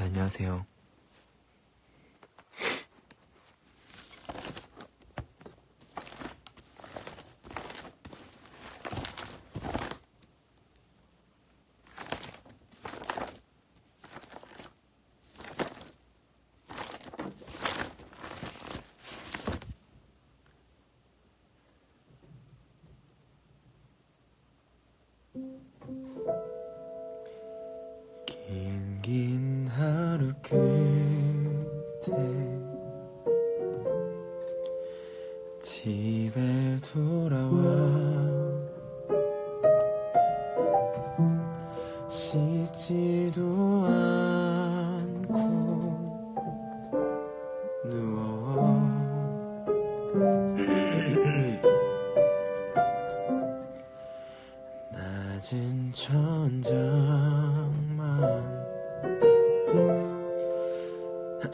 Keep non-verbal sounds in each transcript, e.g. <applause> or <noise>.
안녕하세요. 끝에 집에 돌아와 씻지도 않고 누워 <clears throat> 낮은 천장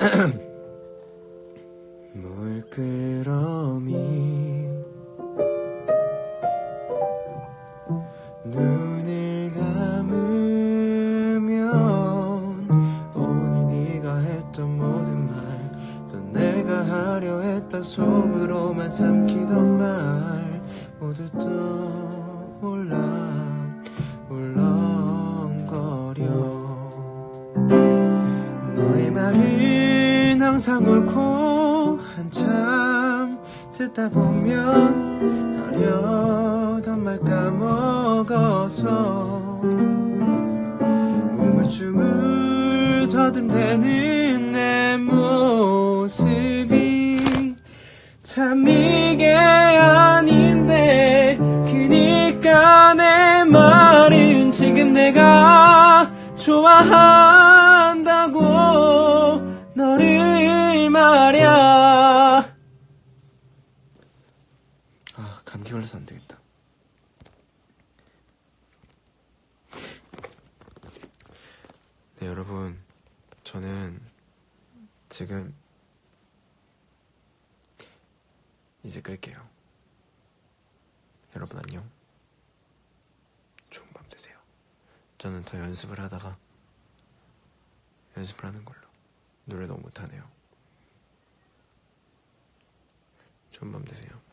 <clears throat> 물끄러미 눈을 감으면 오늘 네가 했던 모든 말 또 내가 하려 했던 속으로만 삼키던 말 모두 떠올라 울렁거려. 너의 말은 항상 옳고 한참 듣다 보면 하려던 말 까먹어서 우물쭈물 더듬대는 내 모습이 참 이게 아닌데 그니까 내 말은 지금 내가 좋아한 걸려서 안 되겠다. 네 여러분. 저는 지금 이제 끌게요. 여러분 안녕. 좋은 밤 되세요. 저는 더 연습을 하다가 연습을 하는 걸로. 노래 너무 못하네요. 좋은 밤 되세요